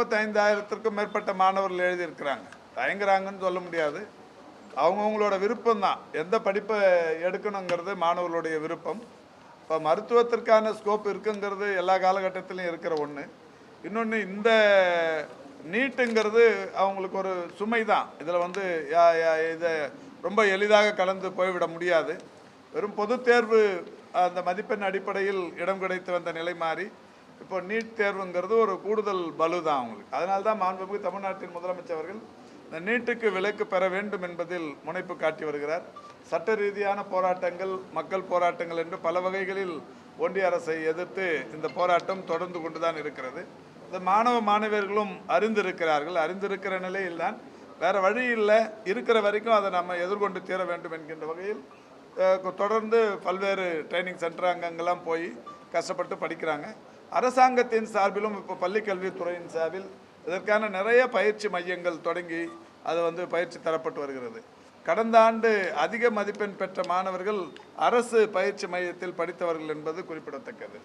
முப்பத்தைந்தாயிரத்திற்கும் மேற்பட்ட மாணவர்கள் எழுதியிருக்கிறாங்க. தயங்குறாங்கன்னு சொல்ல முடியாது. அவங்கவுங்களோட விருப்பம் தான் எந்த படிப்பை எடுக்கணுங்கிறது மாணவர்களுடைய விருப்பம். இப்போ மருத்துவத்திற்கான ஸ்கோப் இருக்குங்கிறது எல்லா காலகட்டத்திலையும் இருக்கிற ஒன்று இன்னொன்று இந்த நீட்டுங்கிறது அவங்களுக்கு ஒரு சுமை தான் இதில் வந்து யா- இதை ரொம்ப எளிதாக கலந்து போய்விட முடியாது. வெறும் பொதுத் தேர்வு அந்த மதிப்பெண் அடிப்படையில் இடம் கிடைத்து வந்த நிலை மாறி இப்போ நீட் தேர்வுங்கிறது ஒரு கூடுதல் பலு தான் அவங்களுக்கு. அதனால தான் மாண்புமிகு தமிழ்நாட்டின் முதலமைச்சர் அவர்கள் இந்த நீட்டுக்கு விலக்கு பெற வேண்டும் என்பதில் முனைப்பு காட்டி வருகிறார். சட்ட ரீதியான போராட்டங்கள் மக்கள் போராட்டங்கள் என்று பல வகைகளில் ஒன்றிய அரசை எதிர்த்து இந்த போராட்டம் தொடர்ந்து கொண்டு தான் இருக்கிறது. இந்த மாணவ மாணவியர்களும் அறிந்திருக்கிறார்கள். அறிந்திருக்கிற நிலையில்தான் வேறு வழி இல்லை. இருக்கிற வரைக்கும் அதை நம்ம எதிர்கொண்டு தீர வேண்டும் என்கின்ற வகையில் தொடர்ந்து பல்வேறு ட்ரைனிங் சென்டர் அங்கங்கெல்லாம் போய் கஷ்டப்பட்டு படிக்கிறாங்க. அரசாங்கத்தின் சார்பிலும் இப்போ பள்ளிக்கல்வித்துறையின் சார்பில் இதற்கான நிறைய பயிற்சி மையங்கள் தொடங்கி அது வந்து பயிற்சி தரப்பட்டு வருகிறது. கடந்த ஆண்டு அதிக மதிப்பெண் பெற்ற மாணவர்கள் அரசு பயிற்சி மையத்தில் படித்தவர்கள் என்பது குறிப்பிடத்தக்கது.